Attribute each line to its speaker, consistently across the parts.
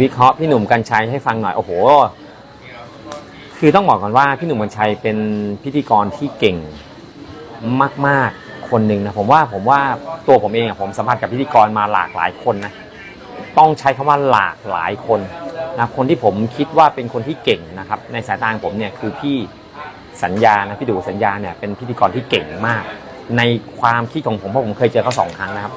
Speaker 1: วิเคราะห์พี่หนุ่มกัญชัยให้ฟังหน่อย โอ้โห คือต้องบอกก่อนว่าพี่หนุ่มกัญชัยเป็นพิธีกรที่เก่งมากๆคนหนึ่งนะผมว่าผมว่าตัวผมเองอะผมสัมผัสกับพิธีกรมาหลากหลายคนนะต้องใช้คำว่าหลากหลายคนนะคนที่ผมคิดว่าเป็นคนที่เก่งนะครับ ในสายตาของผมเนี่ยคือพี่สัญญานะพี่ดูสัญญาเนี่ยเป็นพิธีกรที่เก่งมาก ในความคิดของผมเพราะผมเคยเจอเขาสองครั้งนะครับ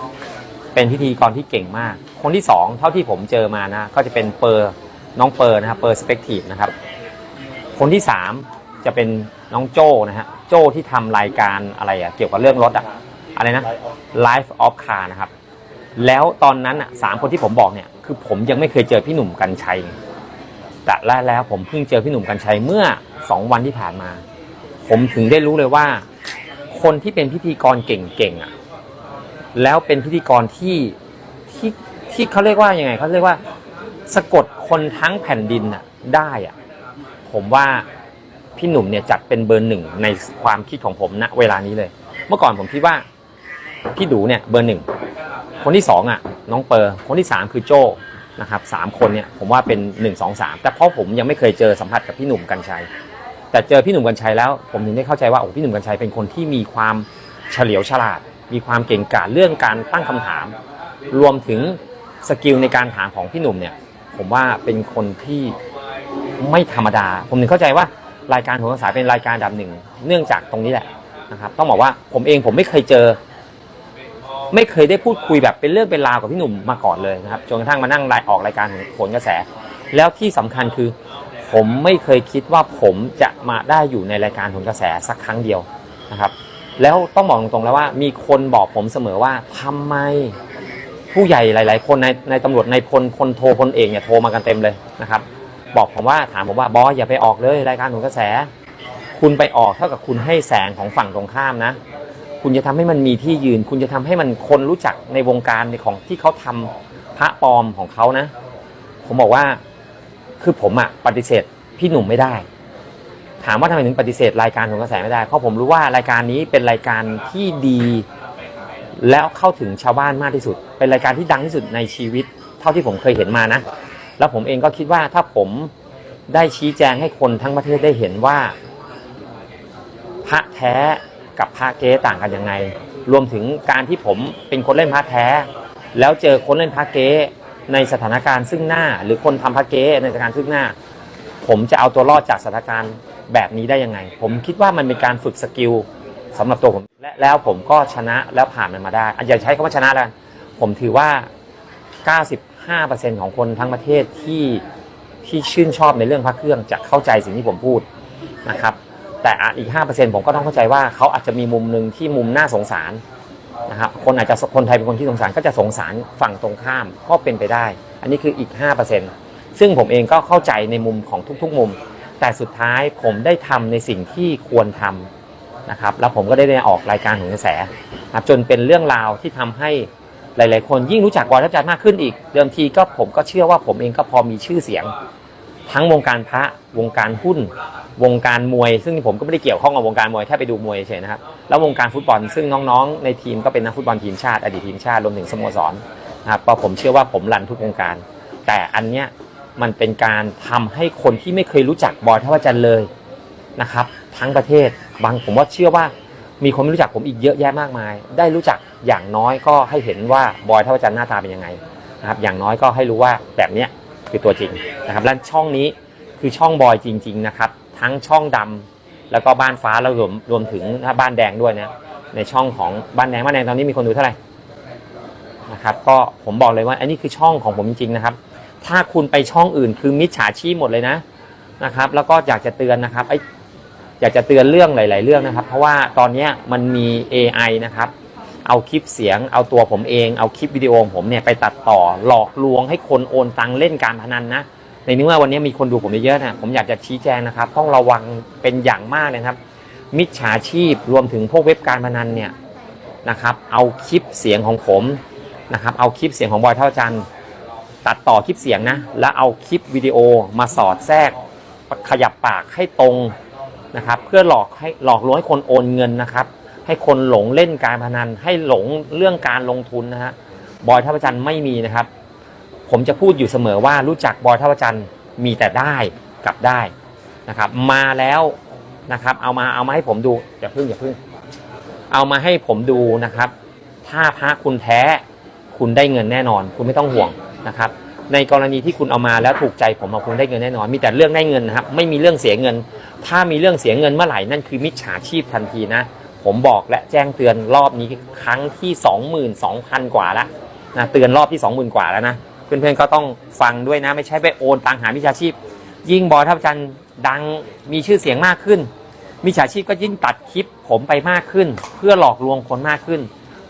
Speaker 1: เป็นพิธีกรที่เก่งมาก คนที่สองเท่าที่ผมเจอมานะก็จะเป็นเปอร์น้องเปอร์นะครับเปอร์สเปกทีฟนะครับ คนที่สามจะเป็นน้องโจ้นะฮะโจ้ที่ทำรายการอะไรอะเกี่ยวกับเรื่องรถอะอะไรนะ Life of Car นะครับ แล้วตอนนั้นอะสามคนที่ผมบอกเนี่ยคือผมยังไม่เคยเจอพี่หนุ่มกัญชัยแต่แล้วแล้วผมเพิ่งเจอพี่หนุ่มกัญชัยเมื่อสองวันที่ผ่านมา ผมถึงได้รู้เลยว่า คนที่เป็นพิธีกรเก่งๆอะ แล้วเป็นพิธีกรที่ที่ที่เขาเรียกว่ายังไงเขาเรียกว่าสะกดคนทั้งแผ่นดินอะได้อะผมว่าพี่หนุ่มเนี่ยจัดเป็นเบอร์หนึ่งในความคิดของผมณเวลานี้เลย เมื่อก่อนผมคิดว่าพี่ดูเนี่ยเบอร์หนึ่งคนที่สองอะน้องเปอร์ คนที่สามคือโจ้นะครับสามคนเนี่ยผมว่าเป็นหนึ่งสองสามแต่เพราะผมยังไม่เคยเจอสัมผัสกับพี่หนุ่มกัญชัย แต่เจอพี่หนุ่มกัญชัยแล้ว ผมถึงได้เข้าใจว่าโอ้พี่หนุ่มกัญชัยเป็นคนที่มีความเฉลียวฉลาด มีความเก่งกาจเรื่องการตั้งคำถาม รวมถึงสกิลในการถามของพี่หนุ่มเนี่ย ผมว่าเป็นคนที่ไม่ธรรมดา ผมถึงเข้าใจว่ารายการโของสายเป็นรายการดับหนึ่ง เนื่องจากตรงนี้แหละนะครับ ต้องบอกว่าผมเองผมไม่เคยเจอ ไม่เคยได้พูดคุยแบบเป็นเรื่องเป็นราวกับพี่หนุ่มมาก่อนเลยนะครับจนกระทั่งมานั่งรายออกรายการของผลกระแส แล้วที่สำคัญคือ ผมไม่เคยคิดว่าผมจะมาได้อยู่ในรายการผลกระแสสักครั้งเดียวนะครับ แล้วต้องบอกตรงๆแล้วว่า มีคนบอกผมเสมอว่าทำไม ผู้ใหญ่หลาย ๆ คนในในตำรวจในพลพลโทพลเอกเนี่ยโทรมากันเต็มเลยนะครับ บอกผมว่าถามผมว่าบอสอย่าไปออกเลยรายการผลกระแส คุณไปออกเท่ากับคุณให้แสงของฝั่งตรงข้ามนะ คุณจะทำให้มันมีที่ยืน คุณจะทำให้มันคนรู้จักในวงการในของที่เขาทำพระปลอมของเขานะ ผมบอกว่าคือผมอะปฏิเสธพี่หนุ่มไม่ได้ ถามว่าทำไมถึงปฏิเสธรายการของกระแสไม่ได้เพราะผมรู้ว่ารายการนี้เป็นรายการที่ดี แล้วเข้าถึงชาวบ้านมากที่สุด เป็นรายการที่ดังที่สุดในชีวิต เท่าที่ผมเคยเห็นมานะ แล้วผมเองก็คิดว่าถ้าผมได้ชี้แจงให้คนทั้งประเทศได้เห็นว่า พระแท้กับพระเก๊ต่างกันยังไง รวมถึงการที่ผมเป็นคนเล่นพระแท้ แล้วเจอคนเล่นพระเก๊ในสถานการณ์ซึ่งหน้า หรือคนทำพระเก๊ในสถานการณ์ซึ่งหน้า ผมจะเอาตัวรอดจากสถานการณ์ แบบนี้ได้ยังไง ผมคิดว่ามันเป็นการฝึกสกิลสำหรับตัวผมและแล้วผมก็ชนะแล้วผ่านมันมาได้อาจจะใช้คำว่าชนะแล้วกันผมถือว่า 95%ของคนทั้งประเทศที่ที่ชื่นชอบในเรื่องพระเครื่องจะเข้าใจสิ่งที่ผมพูดนะครับ แต่อีก 5%ผมก็ต้องเข้าใจว่าเขาอาจจะมีมุมหนึ่งที่มุมน่าสงสารนะครับคนอาจจะคนไทยเป็นคนที่สงสารก็จะสงสารฝั่งตรงข้ามก็เป็นไปได้ อันนี้คืออีก 5%ซึ่งผมเองก็เข้าใจในมุมของทุกๆมุม แต่สุดท้ายผมได้ทำในสิ่งที่ควรทำนะครับ แล้วผมก็ได้ได้ออกรายการของกระแสครับจนเป็นเรื่องราวที่ทำให้หลาย ๆ คนยิ่งรู้จักบอยทับจันมากขึ้นอีก เดิมทีก็ผมก็เชื่อว่าผมเองก็พอมีชื่อเสียง ทั้งวงการพระวงการหุ้น วงการมวย ซึ่งผมก็ไม่ได้เกี่ยวข้องกับวงการมวยแค่ไปดูมวยเฉยๆนะครับแล้ววงการฟุตบอลซึ่งน้อง ๆ ในทีมก็เป็นนักฟุตบอลทีมชาติอดีตทีมชาติรวมถึงสโมสรนะครับก็ผมเชื่อว่าผมรันทุกวงการ แต่อันเนี้ย มันเป็นการทำให้คนที่ไม่เคยรู้จักบอยท่าจันทร์เลยนะครับ ทั้งประเทศบางผมว่าเชื่อว่ามีคนไม่รู้จักผมอีกเยอะแยะมากมาย ได้รู้จักอย่างน้อยก็ให้เห็นว่าบอยท่าจันทร์หน้าตาเป็นยังไงนะครับ อย่างน้อยก็ให้รู้ว่าแบบเนี้ยคือตัวจริงนะครับและช่องนี้คือช่องบอยจริง ๆ นะครับ ทั้งช่องดำแล้วก็บ้านฟ้าแล้วรวมรวมถึงบ้านแดงด้วยนะในช่องของบ้านแดงบ้านแดงตอนนี้มีคนดูเท่าไหร่นะครับ ก็ผมบอกเลยว่าอันนี้คือช่องของผมจริงๆนะครับ ถ้าคุณไปช่องอื่นคือมิจฉาชีพหมดเลยนะนะครับ แล้วก็อยากจะเตือนนะครับไออยากจะเตือนเรื่องหลาย ๆ เรื่องนะครับ เพราะว่าตอนนี้มันมี AI นะครับ เอาคลิปเสียง เอาตัวผมเอง เอาคลิปวิดีโอของผมเนี่ยไปตัดต่อหลอกลวงให้คนโอนตังเล่นการพนันนะในเมื่อวันนี้มีคนดูผมเยอะนะผมอยากจะชี้แจงนะครับต้องระวังเป็นอย่างมากเลยครับ มิจฉาชีพรวมถึงพวกเว็บการพนันเนี่ยนะครับ เอาคลิปเสียงของผมนะครับ เอาคลิปเสียงของบอยเท่าจันทร์ ตัดต่อคลิปเสียงนะ แล้วเอาคลิปวิดีโอมาสอดแทรก ขยับปากให้ตรงนะครับ เพื่อหลอกให้หลอกลวงให้คนโอนเงินนะครับ ให้คนหลงเล่นการพนัน ให้หลงเรื่องการลงทุนนะฮะบอยท่าประจันไม่มีนะครับ ผมจะพูดอยู่เสมอว่ารู้จักบอยท่าพระจันมีแต่ได้กับได้นะครับ มาแล้วนะครับ เอามาเอามาให้ผมดูอย่าพึ่งอย่าพึ่ง เอามาให้ผมดูนะครับ ถ้าพระคุณแท้คุณได้เงินแน่นอน คุณไม่ต้องห่วง นะครับในกรณีที่คุณเอามาแล้วถูกใจผมเอาคุณได้เงินแน่นอน มีแต่เรื่องได้เงินนะครับไม่มีเรื่องเสียเงิน ถ้ามีเรื่องเสียเงินเมื่อไหร่นั่นคือมิจฉาชีพทันทีนะ ผมบอกและแจ้งเตือนรอบนี้ครั้งที่ 22,000 กว่าแล้วนะเตือนรอบที่ 20,000 กว่าแล้วนะเพื่อนๆก็ต้องฟังด้วยนะ ไม่ใช่ไปโอนตังหามิจฉาชีพ ยิ่งบอยทัพจันทร์ดังมีชื่อเสียงมากขึ้นมิจฉาชีพก็ยิ่งตัดคลิปผมไปมากขึ้น เพื่อหลอกลวงคนมากขึ้น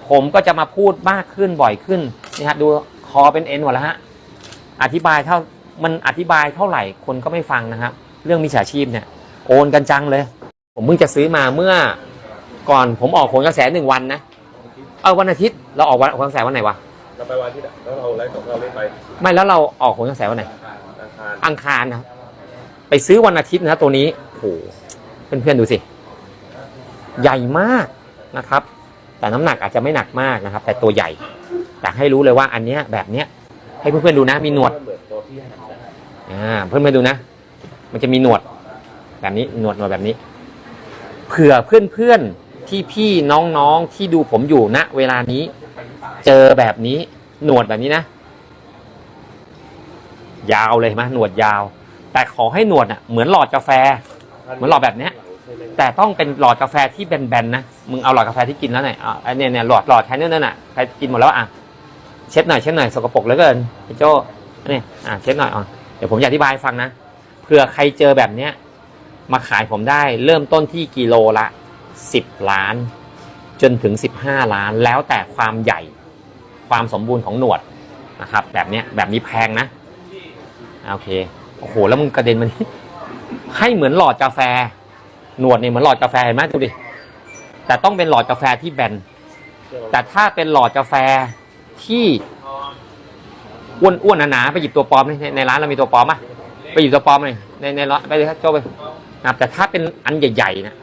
Speaker 1: ผมก็จะมาพูดมากขึ้นบ่อยขึ้นนี่ฮะดู คอเป็นเอ็นหมดแล้วฮะอธิบายเท่ามันอธิบายเท่าไหร่คนก็ไม่ฟังนะครับ เรื่องมิจฉาชีพเนี่ยโอนกันจังเลย ผมเพิ่งจะซื้อมาเมื่อก่อนผมออกโขนกระแสหนึ่งวันนะเออวันอาทิตย์เราออกวันโขนกระแสวันไหนวะ
Speaker 2: เราไปวันอาที่แล้วเราไลฟ์ของเราเล่นไป
Speaker 1: ไม่แล้วเราออกโขนกระแสวันไหน
Speaker 2: อาคาร
Speaker 1: อังคารนะครับไปซื้อวันอาทิตย์นะตัวนี้โอ้โหเพื่อนๆดูสิ ใหญ่มากนะครับ แต่น้ำหนักอาจจะไม่หนักมากนะครับ แต่ตัวใหญ่ อยากให้รู้เลยว่าอันเนี้ยแบบเนี้ย ให้เพื่อนๆดูนะ มีหนวด
Speaker 2: เหมือนตัวที่
Speaker 1: อ่าเพื่อนๆดูนะ มันจะมีหนวด แบบนี้หนวดหนวดแบบนี้เผื่อเพื่อนๆที่พี่น้องๆที่ดูผมอยู่ณเวลานี้ เจอแบบนี้หนวดแบบนี้นะ ยาวเลยเห็นไหมหนวดยาว แต่ขอให้หนวดอะเหมือนหลอดกาแฟ เหมือนหลอดแบบเนี้ยแต่ต้องเป็นหลอดกาแฟที่แบนๆนะ มึงเอาหลอดกาแฟที่กินแล้วหนอะไอเนี่ยเนี่ยหลอดหลอดแทนนั่นน่ะใครกินหมดแล้วอะ เช็ดหน่อยเช็ดหน่อยสกปรกเหลือเกินพี่โจนี่อะเช็ดหน่อยอะเดี๋ยวผมจะอธิบายฟังนะเผื่อใครเจอแบบเนี้ยมาขายผมได้เริ่มต้นที่กิโลละ 10 ล้าน จนถึง 15 ล้าน แล้วแต่ความใหญ่ความสมบูรณ์ของหนวดนะครับ แบบเนี้ยแบบนี้แพงนะอะโอเคโอ้โหแล้วมึงกระเด็นมันให้เหมือนหลอดกาแฟ หนวดเนี่ยเหมือนหลอดกาแฟเห็นไหมดูดิแต่ต้องเป็นหลอดกาแฟที่แบนแต่ถ้าเป็นหลอดกาแฟ ที่อ้วนอ้วนๆหนาๆไปหยิบตัวปลอมในในร้านเรามีตัวปลอมป่ะไปหยิบตัวปลอมเลยในในร้านไปเลยครับโจไปนะแต่ถ้าเป็นอันใหญ่ๆนะ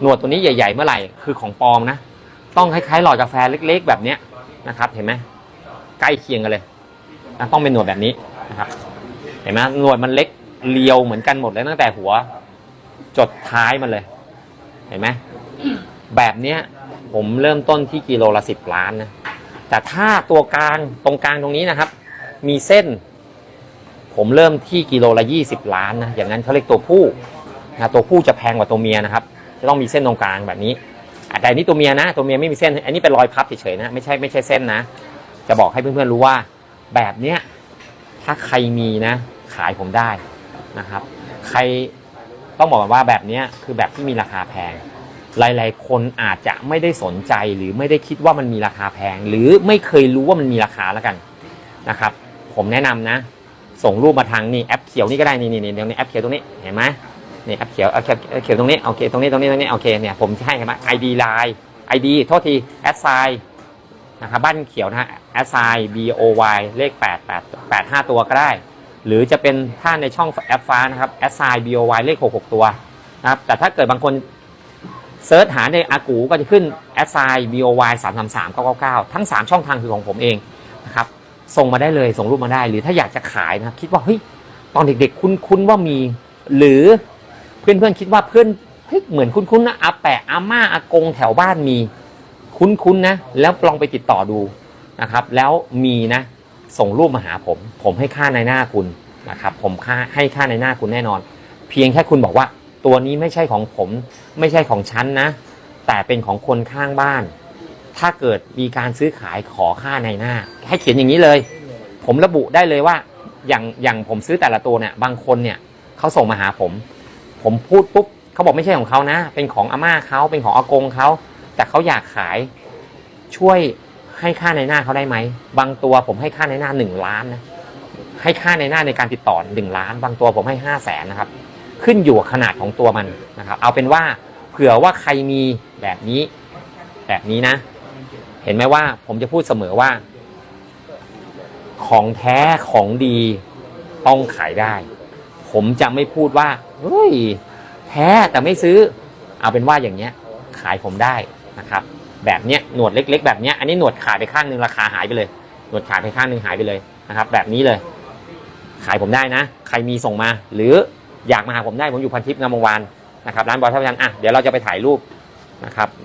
Speaker 1: หนวดตัวนี้ใหญ่ ๆ เมื่อไหร่คือของปลอมนะต้องคล้ายๆหลอดกาแฟเล็ก ๆ แบบเนี้ยนะครับ เห็นไหมใกล้เคียงกันเลยนะต้องเป็นหนวดแบบนี้นะครับ เห็นไหมหนวดมันเล็กเรียวเหมือนกันหมดเลยตั้งแต่หัว จดท้ายมันเลย เห็นไหมแบบเนี้ยผมเริ่มต้นที่กิโลละสิบล้านนะ แต่ถ้าตัวกลางตรงกลางตรงนี้นะครับ มีเส้น ผมเริ่มที่กิโลละยี่สิบล้านนะอย่างนั้นเขาเรียกตัวผู้นะตัวผู้จะแพงกว่าตัวเมียนะครับ จะต้องมีเส้นตรงกลางแบบนี้อะแต่อันนี้ตัวเมียนะ ตัวเมียไม่มีเส้น อันนี้เป็นรอยพับเฉยๆนะไม่ใช่ไม่ใช่เส้นนะ จะบอกให้เพื่อนๆรู้ว่าแบบเนี้ยถ้าใครมีนะ ขายผมได้นะครับ ใครต้องบอกว่าแบบนี้คือแบบที่มีราคาแพง หลาย ๆ คนอาจจะไม่ได้สนใจหรือไม่ได้คิดว่ามันมีราคาแพง หรือไม่เคยรู้ว่ามันมีราคาแล้วกันนะครับ ผมแนะนำนะ ส่งรูปมาทางนี่แอปเขียวนี่ก็ได้นี่นี่นี่ตรงนี้แอปเขียวตรงนี้เห็นไหมนี่แอปเขียวแอปเขียวตรงนี้โอเคตรงนี้ตรงนี้ตรงนี้โอเคเนี่ยผมจะให้เห็นไหม ID Line ID โทษทีแอดไซน์นะครับบ้านเขียวนะฮะแอดไซน์ B O Y เลข8 8 8 5 ตัวก็ได้ หรือจะเป็นถ้าในช่องแอปฟ้านะครับแอดไซน์ B O Y เลข 6 6 ตัวนะครับแต่ถ้าเกิดบางคน เซิร์ชหาในอากูก็จะขึ้น a s s i b o y 3 3 3 9 9 9 ทั้ง 3 ช่องทางคือของผมเองนะครับส่งมาได้เลยส่งรูปมาได้ หรือถ้าอยากจะขายนะค,คิดว่าเฮ้ยตอนเด็กๆคุ้นๆว่ามี หรือเพื่อนๆคิดว่าเพื่อนเฮ้ยเหมือนคุ้นๆนะอาแปะอาม่าอากงแถวบ้านมี คุ้นๆนะ แล้วลองไปติดต่อดูนะครับ แล้วมีนะ ส่งรูปมาหาผม ผมให้ค่าในหน้าคุณนะครับ ผมค่าให้ค่าในหน้าคุณแน่นอน เพียงแค่คุณบอกว่า ตัวนี้ไม่ใช่ของผม ไม่ใช่ของฉันนะ แต่เป็นของคนข้างบ้าน ถ้าเกิดมีการซื้อขายขอค่าในหน้า ให้เขียนอย่างนี้เลย ผมระบุได้เลยว่า อย่างอย่างผมซื้อแต่ละตัวเนี่ย บางคนเนี่ยเขาส่งมาหาผม ผมพูดปุ๊บเขาบอกไม่ใช่ของเขานะ เป็นของอาม่าเขาเป็นของอากงเขาแต่เขาอยากขายช่วยให้ค่าในหน้าเขาได้ไหม บางตัวผมให้ค่าในหน้าหนึ่งล้านนะ ให้ค่าในหน้าในการติดต่อหนึ่งล้าน บางตัวผมให้ห้าแสนนะครับ ขึ้นอยู่กับขนาดของตัวมันนะครับ เอาเป็นว่าเผื่อว่าใครมีแบบนี้ แบบนี้นะ เห็นไหมว่าผมจะพูดเสมอว่า ของแท้ของดีต้องขายได้ ผมจะไม่พูดว่าเฮ้ยแท้แต่ไม่ซื้อ เอาเป็นว่าอย่างเนี้ย ขายผมได้นะครับ แบบเนี้ยหนวดเล็ก ๆ แบบเนี้ยอันนี้หนวดขาดไปข้างหนึ่งราคาหายไปเลย หนวดขาดไปข้างหนึ่งหายไปเลยนะครับ แบบนี้เลย ขายผมได้นะ ใครมีส่งมาหรือ อยากมาหาผมได้ผมอยู่พันทิพย์งามวงวานนะครับร้านบอยท่าพยันอะเดี๋ยวเราจะไปถ่ายรูปนะครับแบบ